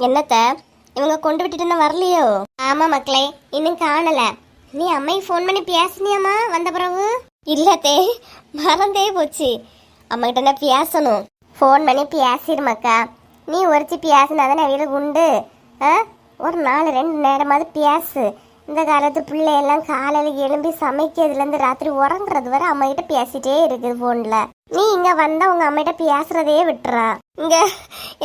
என்னத்த? இவங்க கொண்டு விட்டுட்டு வரலையோ? ஆமா மக்களே இன்னும் காணல. நீ அம்மை ஃபோன் பண்ணி பேசுனியாமா வந்த பிறகு இல்லத்தே மறந்தே போச்சு. அம்மா கிட்ட நான் பேசணும். ஃபோன் பண்ணி பேசிடுமாக்கா நீ ஒருத்தி பேசினாதானே வீடு உண்டு? ஆ? ஒரு நாலு ரெண்டு நேரமாவது பேசு. இந்த காலத்து பிள்ளையெல்லாம் காலையில் எழும்பி சமைக்கிறதுலேருந்து ராத்திரி உறங்குறது வரை அம்மா கிட்ட பேசிட்டே இருக்குது ஃபோனில் நீ இங்கே வந்தா உங்க அம்மிட்ட பேசுறதே விட்டுறா. இங்கே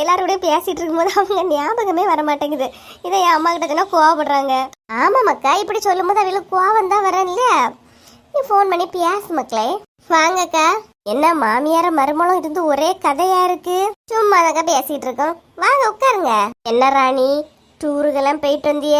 எல்லாரோடய பேசிட்டு இருக்கும்போது அவங்க ஞாபகமே வர மாட்டேங்குது. இதை என் அம்மா கிட்ட சொன்னா கோவப்படுறாங்க. ஆமா மக்கா இப்படி சொல்லும்போது அவங்களுக்கு கோவம் தான் வரேன் இல்லையா நீ ஃபோன் பண்ணி பேசு மக்களே. வாங்கக்கா என்ன மாமியார மருமகளும் இருந்து ஒரே கதையா இருக்கு? சும்மா தாக்கா பேசிட்டு இருக்கோம். வாங்க உட்காருங்க. என்ன ராணி டூருக்கெல்லாம் போயிட்டு வந்திய?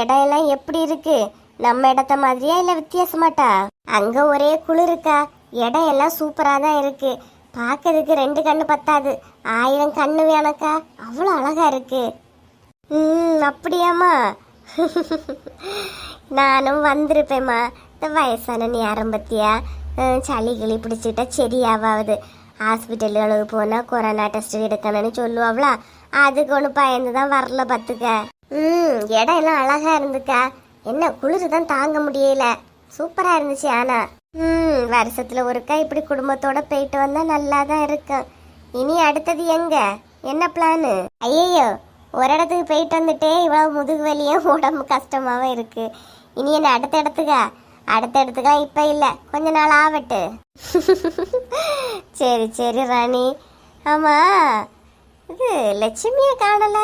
இடம் எல்லாம் எப்படி இருக்கு? நம்ம இடத்த மாதிரியா இல்ல வித்தியாசமாட்டா? அங்க ஒரே குளிருக்கா இடம் எல்லாம் தான் இருக்குது பார்க்கறதுக்கு ரெண்டு கண்ணு பத்தாது. ஆயிரம் கண்ணு வேணக்கா அவ்வளோ அழகா இருக்குது ம் அப்படியாம்மா. நானும் வந்திருப்பேம்மா. இந்த வயசான நேரம் பத்தியா சளி கிளி பிடிச்சிட்டா சரியாவாது. ஹாஸ்பிட்டலுக்கு போனால் கொரோனா டெஸ்ட் எடுக்கணும்னு சொல்லுவாங்களா அதுக்கு ஒன்று பயந்து தான் வரல பார்த்துக்க. ம் இடம் எல்லாம் அழகா இருந்துக்கா. என்ன குளிர் தான் தாங்க முடியல. சூப்பராக இருந்துச்சு ஆனால் ம் வருஷத்தில் ஒருக்கா இப்படி குடும்பத்தோட போயிட்டு வந்தால் நல்லா தான் இருக்கும் இனி அடுத்தது எங்க? என்ன பிளானு ஐயோ ஒரு இடத்துக்கு போயிட்டு வந்துட்டே இவ்வளோ முதுகு வலியும் உடம்பு கஷ்டமாகவும் இருக்கு. இனி என்ன அடுத்த இடத்துக்கா? அடுத்த இடத்துக்கா இப்போ இல்லை. கொஞ்ச நாள் ஆகட்டு. சரி சரி ராணி. ஆமா இது லட்சுமியை காணல.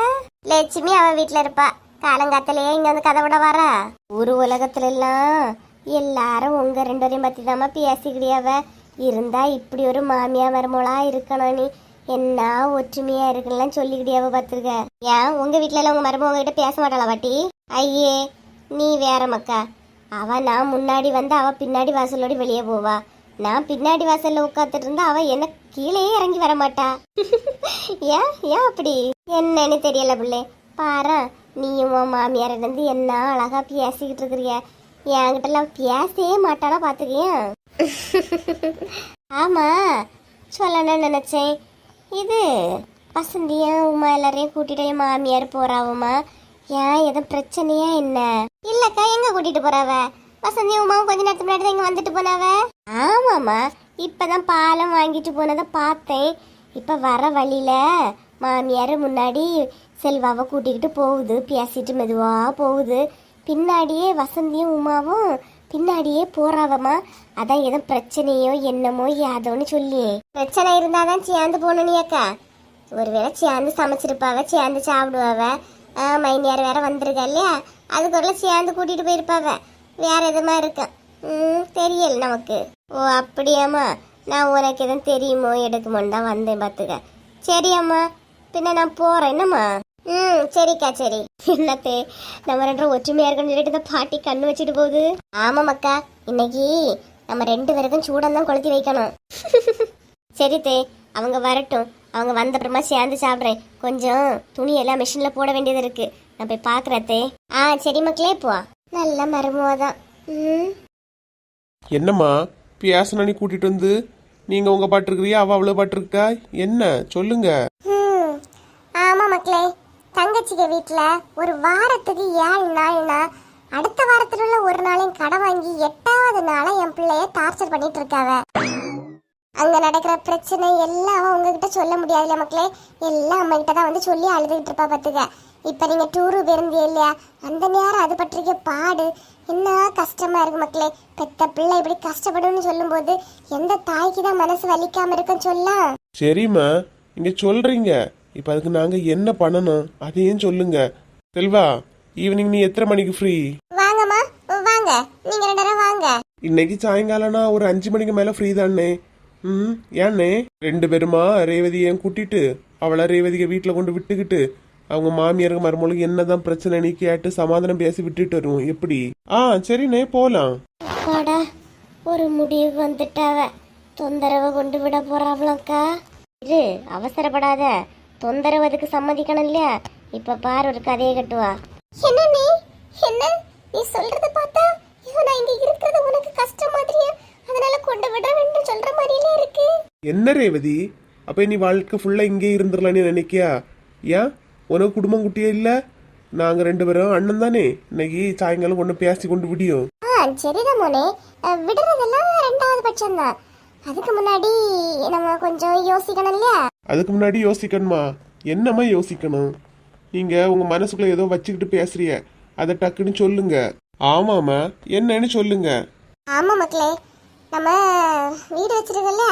லட்சுமி அவ வீட்டில் இருப்பா. காலங்காத்திலேயே இங்கே வந்து கதை விட வரா. ஊர் உலகத்துல எல்லாம் எல்லாரும் உங்க ரெண்டு வரையும் பத்தி தாம்மா பேசிக்கிடியாவ இருந்தா இப்படி ஒரு மாமியா மருமோளா இருக்கணும் நீ. என்ன ஒற்றுமையா இருக்குன்னு சொல்லிக்கிட்டியாவ பாத்துருக்க ஏன்? உங்க வீட்டில் எல்லாம் உங்க மருமக கிட்ட பேச மாட்டாளா பாட்டி? ஐயே நீ வேற மக்கா. அவ நான் முன்னாடி வந்து அவ பின்னாடி வாசலோடி வெளியே போவா. நான் பின்னாடி வாசல்ல உட்காந்துட்டு இருந்தா அவ என்ன கீழே இறங்கி வர மாட்டா. ஏன்? ஏன் அப்படி? என்னன்னு தெரியல பிள்ளை. பாரு நீயும் உன் மாமியார் இருந்து என்ன அழகா பேசிக்கிட்டு இருக்கிறிய. என்கிட்டலாம் பேசவே மாட்டானா பார்த்துக்கியா ஆமா சொல்லணும்னு நினைச்சேன். இது வசந்தியா உமா எல்லாரையும் கூட்டிட்டு என் மாமியார் போறாவுமா? ஏன் எதுவும் பிரச்சனையா என்ன? இல்லக்கா எங்க கூட்டிட்டு போறாவ? வசந்தி உமாவும் கொஞ்ச நேரத்துக்கு முன்னாடி தான் இங்க வந்துட்டு போனாவ? ஆமாம்மா இப்பதான் பாலம் வாங்கிட்டு போனதை பார்த்தேன். இப்ப வர வழியில மாமியார் முன்னாடி செல்வாவை கூட்டிக்கிட்டு போகுது பேசிட்டு மெதுவா போகுது. பின்னாடியே வசந்தியும் உமாவும் பின்னாடியே போறாவமா அதான் எதுவும் பிரச்சனையோ என்னமோ யாதோன்னு சொல்லி பிரச்சனை இருந்தாதான் சேர்ந்து போகணும் அக்கா ஒருவேளை சேர்ந்து சமைச்சிருப்பாவ சேர்ந்து சாப்பிடுவாவ. மைனியார் வேற வந்திருக்கா இல்லையா? அதுக்கு ஒரு சேர்ந்து கூட்டிட்டு போயிருப்பாவ. வேற எதுமா இருக்கும் ம் தெரியல நமக்கு. ஓ அப்படியாம்மா. நான் உனக்கு எதுவும் தெரியுமோ எடுக்குமோன்னு தான் வந்தேன் பார்த்துக்க சரியாம்மா. பின்ன நான் போறேன் என்னம்மா? ம் சரிக்கா சரி. என்னத்தே நம்ம ரெண்டும் ஒற்றுமையா இருக்கணும்னு சொல்லிட்டு இந்த பாட்டி கண்ணு வச்சுட்டு போகுது. ஆமாம் அக்கா இன்னைக்கு நம்ம ரெண்டு பேருக்கும் சூடம் தான் கொளுத்தி வைக்கணும். சரி தே அவங்க வரட்டும். அவங்க வந்த அப்புறமா சேர்ந்து சாப்பிட்றேன். கொஞ்சம் துணி எல்லாம் மிஷினில் போட வேண்டியது இருக்கு. நான் போய் பார்க்குறேன் தே. ஆ சரி மக்களே போ. நல்ல மருமவ தான். ம். என்னம்மா பியாசனி கூட்டிட்டு வந்து நீங்க உங்க பாட்டு இருக்கிறியா அவ அவ்வளவு பாட்டு இருக்கா என்ன சொல்லுங்க. ம். ஆமாம் மக்களே தங்கச்சிங்க வீட்டில் ஒரு வாரத்துக்கு ஏழு நாள்னா அடுத்த வாரத்தில் உள்ள ஒரு நாளையும் கடை வாங்கி எட்டாவது நாளா என் பிள்ளைய டார்ச்சர் பண்ணிட்டு இருக்காவ. அங்க நடக்கிற பிரச்சனை எல்லாம் உங்ககிட்ட சொல்ல முடியாதுல மக்களே. எல்லாம் அம்மா கிட்ட தான் வந்து சொல்லி அழுதுகிட்டு இருப்பா பாத்துக்க. இப்ப நீங்க டூரு போயிருந்தீங்க இல்லையா? அந்த நேரம் அது பற்றிய பாடு என்ன கஷ்டமா இருக்கு மக்களே. பெத்த பிள்ளை இப்படி கஷ்டப்படும்னு சொல்லும்போது எந்த தாய்க்கு தான் மனசு வலிக்காம இருக்குன்னு சொல்லலாம். சரிம்மா நீங்க சொல்றீங்க. இப்ப அதுக்கு நாங்க என்ன பண்ணணும்? அதையும் சொல்லுங்க. செல்வா ஈவினிங் நீ எத்தனை மணிக்கு ஃப்ரீ வாங்கம்மா வாங்க. நீங்க ரெண்டு வாங்க. இன்னைக்கு சாயங்காலம்னா ஒரு அஞ்சு மணிக்கு மேல ஃப்ரீ தானே? ம் ஏன்னே ரெண்டு பேருமா ரேவதியையும் கூட்டிட்டு? அவளை ரேவதியை வீட்டுல கொண்டு விட்டுக்கிட்டு அவங்க மாமியாருக்கு மருமகளுக்கு என்னதான் பிரச்சனைன்னு கேட்டு சமாதானம் பேசி விட்டுட்டு வருவோம். எப்படி? ஆ சரிண்ணே போலாம். அப்பாடா ஒரு முடிவு வந்துட்டாவ. தொந்தரவை கொண்டு விட போறாவளாக்கா இரு அவசரப்படாத. தொந்தரவு அதுக்கு சம்மதிக்கணும் இல்லையா இப்ப பாரு ஒரு கதையை கட்டுவா. என்ன நீ என்ன? நீ சொல்றத பார்த்தா ஐயோ நான் இங்க இருக்கிறது உனக்கு கஷ்டம் மாதிரியா. அதனால கொண்டு விட வேண்டும் சொல்ற மாதிரியே இருக்கு. என்ன ரேவதி? அப்ப நீ வாழ்க்கை ஃபுல்லா இங்கே இருந்துடலான்னு நினைக்கியா? ஏன்? உனக்கு குடும்பம் குட்டியே இல்ல? நாங்க ரெண்டு பேரும் அண்ணன் தானே. இன்னைக்கு சாயங்காலம் கொண்டு பேசி கொண்டு விடியும். ஆ சரிதான் மோனே. அஹ், விடுறதெல்லாம் ரெண்டாவது பட்சம் தான் அதுக்கு முன்னாடி நம்ம கொஞ்சம் யோசிக்கணும் இல்லையா அதுக்கு முன்னாடி யோசிக்கணுமா? என்னம்மா யோசிக்கணும்? நீங்க உங்க மனசுக்குள்ள ஏதோ வச்சுக்கிட்டு பேசுறிய அதை டக்குன்னு சொல்லுங்க. ஆமாமா என்னன்னு சொல்லுங்க. ஆமா மக்களே. நம்ம வீடு வச்சிருக்கோம்ல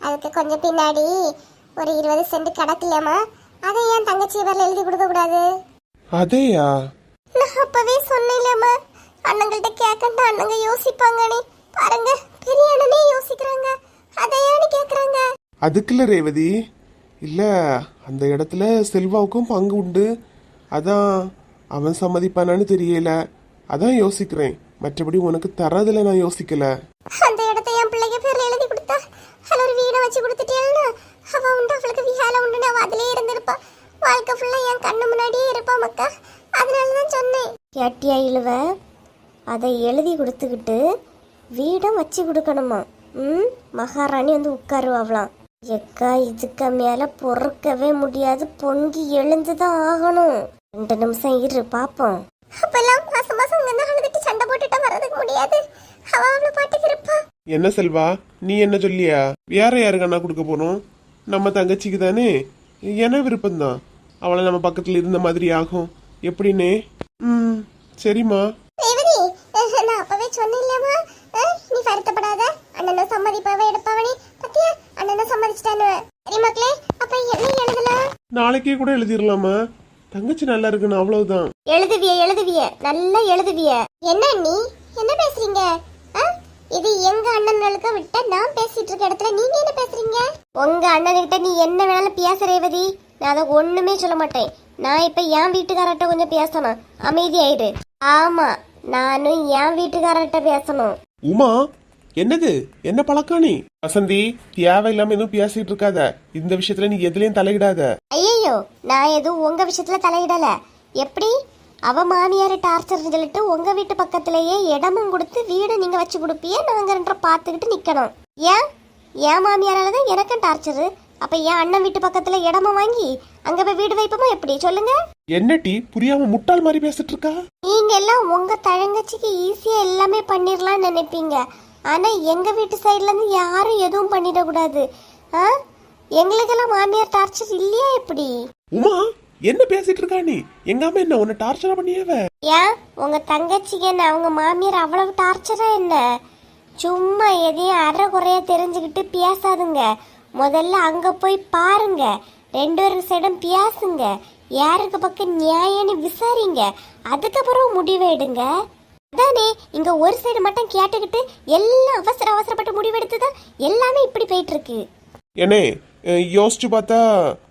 அதுக்கு கொஞ்சம் பின்னாடி ஒரு இருபது சென்ட் கிடக்கலையாமா அதை ஏன் தங்கச்சி பேர்ல எழுதி கொடுக்க கூடாது? அதேயா? நான் அப்பவே சொன்னேன்லம்மா அண்ணங்கள்ட்ட கேட்கண்டா அண்ணங்க யோசிப்பாங்கன்னு. பாருங்க பெரிய அண்ணனே யோசிக்கிறாங்க. அதையானு கேக்குறாங்க அதுக்குல்ல ரேவதி. இல்லை அந்த இடத்துல செல்வாவுக்கும் பங்கு உண்டு. அதான் அவன் சம்மதிப்பானான்னு தெரியல. அதான் யோசிக்கிறேன். மற்றபடி உனக்கு தரதுல நான் யோசிக்கல. அந்த இடத்த என் பிள்ளைக்கு பேர்ல எழுதி கொடுத்தா அவள் ஒரு வீடை வச்சு கொடுத்துட்டேன்னா அவ உண்டு அவளுக்கு வேலை உண்டு அவ அதிலே இருந்திருப்பா. வாழ்க்கை ஃபுல்லா என் கண்ணு முன்னாடியே இருப்பா மக்கா. அதனால தான் சொன்னேன். கேட்டியா இழுவ அதை எழுதி கொடுத்துக்கிட்டு வீடும் வச்சு கொடுக்கணுமா? ம்? மகாராணி வந்து உட்காருவாங்களாம் எக்கா இதுக்கு மேல பொறுக்கவே முடியாது. பொங்கி எழுந்துதான் ஆகணும். ரெண்டு நிமிஷம் இரு பாப்போம். அப்பெல்லாம் மாசம் மாசம் அழுதுட்டு சண்டை போட்டுட்டு வர்றதுக்கு முடியாது. அவ அவளை பாட்டுக்கு இருப்பா. என்ன செல்வா நீ என்ன சொல்லியா? வேற யாருக்கு அண்ணா கொடுக்க போறோம்? நம்ம தங்கச்சிக்கு தானே? என விருப்பம்தான்? அவளை நம்ம பக்கத்துல இருந்த மாதிரி ஆகும். எப்படின்னே? ம் சரிம்மா ரேவதி அஹ், நான் அப்பவே சொன்னேன்லம்மா அஹ், நீ வருத்தப்படாத அண்ணனை சம்மதிப்பாவே எடுப்பாவனி பத்தியா அண்ணனை சம்மதிச்சிட்டானு சரி மக்களே அப்ப என்ன எழுதலாம் நாளைக்கே கூட எழுதிடலாமா தங்கச்சி நல்லா இருக்குன்னு அவ்வளவுதான். எழுதுவிய எழுதுவிய நல்லா எழுதுவிய. என்ன நீ என்ன பேசுறீங்க? அஹ், இது எங்க அண்ணன்களுக்கு விட்ட நான் பேசிட்டு இருக்க இடத்துல நீங்க என்ன பேசுறீங்க? உங்க அண்ணன்கிட்ட நீ என்ன வேணாலும் பேச ரேவதி. நான் அதை ஒண்ணுமே சொல்ல மாட்டேன். நான் இப்ப என் வீட்டுக்காரர்கிட்ட கொஞ்சம் பேசணும். அமைதியாயிரு. ஆமா நானும் என் வீட்டுக்காரர்கிட்ட பேசணும். உமா என்னது? என்ன பழக்கம் நீ? வசந்தி தேவையில்லாம எதுவும் பேசிட்டு இருக்காத. இந்த விஷயத்துல நீ எதுலயும் தலையிடாத. ஐயோ நான் எதுவும் உங்க விஷயத்துல தலையிடல. எப்படி? அவ மாமியார் டார்ச்சர் சொல்லிட்டு உங்க வீட்டு பக்கத்திலேயே இடமும் கொடுத்து வீடு நீங்க வச்சு கொடுப்பிய நாங்க ரெண்டரை பார்த்துக்கிட்டு நிக்கணும். ஏன்? என் மாமியாரால தான் எனக்கும் டார்ச்சரு அப்ப என் அண்ணன் வீட்டு பக்கத்துல இடமும் வாங்கி அங்க போய் வீடு வைப்போமா எப்படி? சொல்லுங்க. என்ன டீ புரியாம முட்டாள் மாதிரி பேசிட்டு இருக்கா? நீங்க எல்லாம் உங்க தழங்கச்சிக்கு ஈஸியா எல்லாமே பண்ணிடலாம்னு நினைப்பீங்க. ஆனா எங்க வீட்டு சைடுல இருந்து யாரும் எதுவும் பண்ணிடக்கூடாது. ஆ? எங்களுக்கெல்லாம் மாமியார் டார்ச்சர் இல்லையா எப்படி? உமா என்ன பேசிட்டு இருக்கா நீ? எங்க அம்மா என்ன உன்னை டார்ச்சரா பண்ணியவ? ஏன் உங்க தங்கச்சிக்கு என்ன அவங்க மாமியார் அவ்வளவு டார்ச்சரா என்ன? சும்மா எதையும் அரை குறைய தெரிஞ்சுக்கிட்டு பேசாதுங்க. முதல்ல அங்க போய் பாருங்க. ரெண்டு பேரும் சைடும் பேசுங்க. யாருக்கு பக்கம் நியாயம்னு விசாரிங்க. அதுக்கப்புறம் முடிவெடுங்க. அதானே இங்க ஒரு சைடு மட்டும் கேட்டுக்கிட்டு எல்லாம் அவசர அவசரப்பட்டு முடிவெடுத்துதான் எல்லாமே இப்படி போயிட்டு இருக்கு. என்னே யோசிச்சு பார்த்தா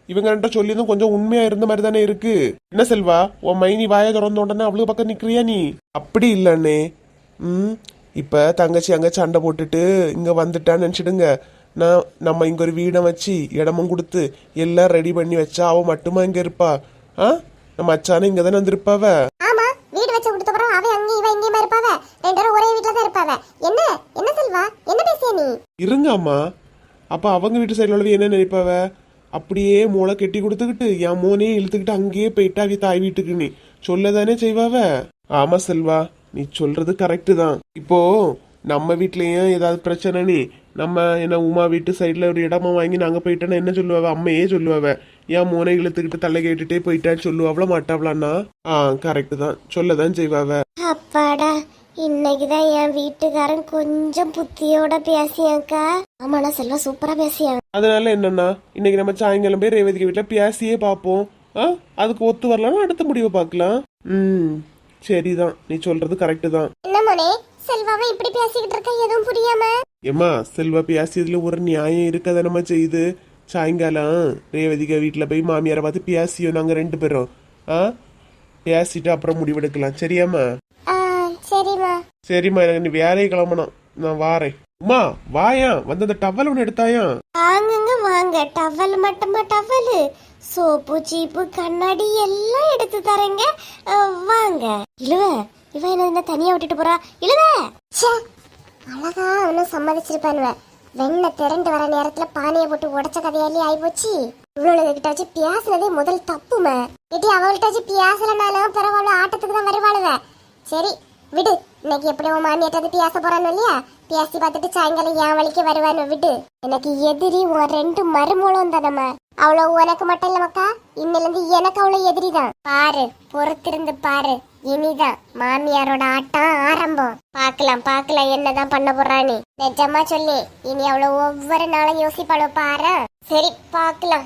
இவங்க சொல்லியதும் கொஞ்சம் உண்மையா இருந்த மாதிரி தானே இருக்கு. என்ன செல்வா உன் மைனி வாயை திறந்த உடனே பக்கம் நிக்கிறியா நீ? அப்படி இல்லண்ணே. ம் இப்ப தங்கச்சி அங்க சண்டை போட்டுட்டு இங்க வந்துட்டான்னு நினைச்சிடுங்க. நான் நம்ம இங்க ஒரு வீடை வச்சு இடமும் கொடுத்து எல்லாம் ரெடி பண்ணி வச்சா அவ மட்டுமா இங்க இருப்பா? ஆ? நம்ம அச்சானே இங்க தானே வந்திருப்பாவ? ஆமா வீடு வச்சு கொடுத்த பிறகு அவ அங்கேயும் இவ இங்கேயுமா இருப்பாவ? ரெண்டு பேரும் ஒரே வீட்டுல தான் இருப்பாவ. என்ன? என்ன செல்வா? என்ன பேசிய நீ? இருங்க அம்மா அப்போ அவங்க வீட்டு சைடில் உள்ளவ என்ன நினைப்பாவ? அப்படியே மூளை கெட்டி கொடுத்துக்கிட்டு என் மோனே இழுத்துக்கிட்டு அங்கேயே போயிட்டா அவ தாய் வீட்டுக்கு நீ சொல்லதானே செய்வாவ? ஆமா செல்வா நீ சொல்றது கரெக்டு தான். இப்போ நம்ம வீட்லயும் ஏதாவது பிரச்சனை நீ நம்ம என்ன உமா வீட்டு சைடுல ஒரு இடமா வாங்கி நாங்க போயிட்டோன்னா என்ன சொல்லுவாவ? அம்மையே சொல்லுவாவ. ஏன் மோனை இழுத்துக்கிட்டு தலை கேட்டுட்டே போயிட்டான்னு சொல்லுவாவளா மாட்டாவளான்னா? ஆ கரெக்டு தான். சொல்லதான் செய்வாவ. அப்பாடா இன்னைக்குதான் என் வீட்டுக்காரன் கொஞ்சம் புத்தியோட பேசியாக்கா. ஆமாண்ணா செல்வா சூப்பரா பேசியான் அதனால என்னன்னா இன்னைக்கு நம்ம சாயங்காலம் போய் ரேவதிக்கு வீட்டில் பேசியே பார்ப்போம். ஆ? அதுக்கு ஒத்து வரலன்னா அடுத்த முடிவை பார்க்கலாம். ம் சரிதான். நீ சொல்றது கரெக்டு தான். என்ன மோனே செல்வாவை இப்படி பேசிக்கிட்டு இருக்க எதுவும் புரியாம? ஏம்மா செல்வா பேசியதுல ஒரு நியாயம் இருக்கதை நம்ம செய்து சாயங்காலம் ரேவதிகா வீட்டில் போய் மாமியாரை பார்த்து பேசியோம் நாங்கள் ரெண்டு பேரும். ஆ? பேசிட்டு அப்புறம் முடிவெடுக்கலாம். சரியாம்மா? ஆ சரிம்மா எனக்கு நீ வேலையை கிளம்பணும். நான் வாரேன். உமா வாயா. வந்து அந்த டவல் ஒன்று எடுத்தாயா? வாங்குங்க வாங்க. டவல் மட்டுமா டவல்? சோப்பு சீப்பு கண்ணாடி எல்லாம் எடுத்து தரேங்க. அஹ், வாங்க. இழுவ இவன் என்ன என்ன தனியா விட்டுட்டு போறா? இழுவ! அழகா அவனும் சம்மதிச்சிருப்பானுவ. வெண்ண திரண்டு வர நேரத்துல பானையை போட்டு உடைச்ச கதையாலே ஆயிப்போச்சு. இவ்வளவு கிட்ட வச்சு பேசுனதே முதல் தப்புமே. இட்டி அவள்கிட்ட வச்சு பேசலனாலும் பரவாயில்ல ஆட்டத்துக்கு தான் வருவாளுவ. சரி விடு. இன்னைக்கு எப்படி உன் மாமியாட்ட வந்து பேச போறான்னு இல்லையா? பேசி பார்த்துட்டு சாயங்காலம் என் வழிக்கு வருவான்னு விடு. எனக்கு எதிரி உன் ரெண்டு மருமூலம் தானம்மா அவ்வளவு உனக்கு மட்டும் இல்ல மக்கா. எனக்கு அவ்வளவு எதிரி தான். பாரு பொறுத்திருந்து பாரு. இனிதான் மாமியாரோட ஆட்டம் ஆரம்பம். பார்க்கலாம் பார்க்கலாம் என்னதான் பண்ண போறான்னு. நிஜமா சொல்லி இனி அவ்வளவு ஒவ்வொரு நாளும் யோசிப்பாளோ பாரு. சரி பார்க்கலாம்.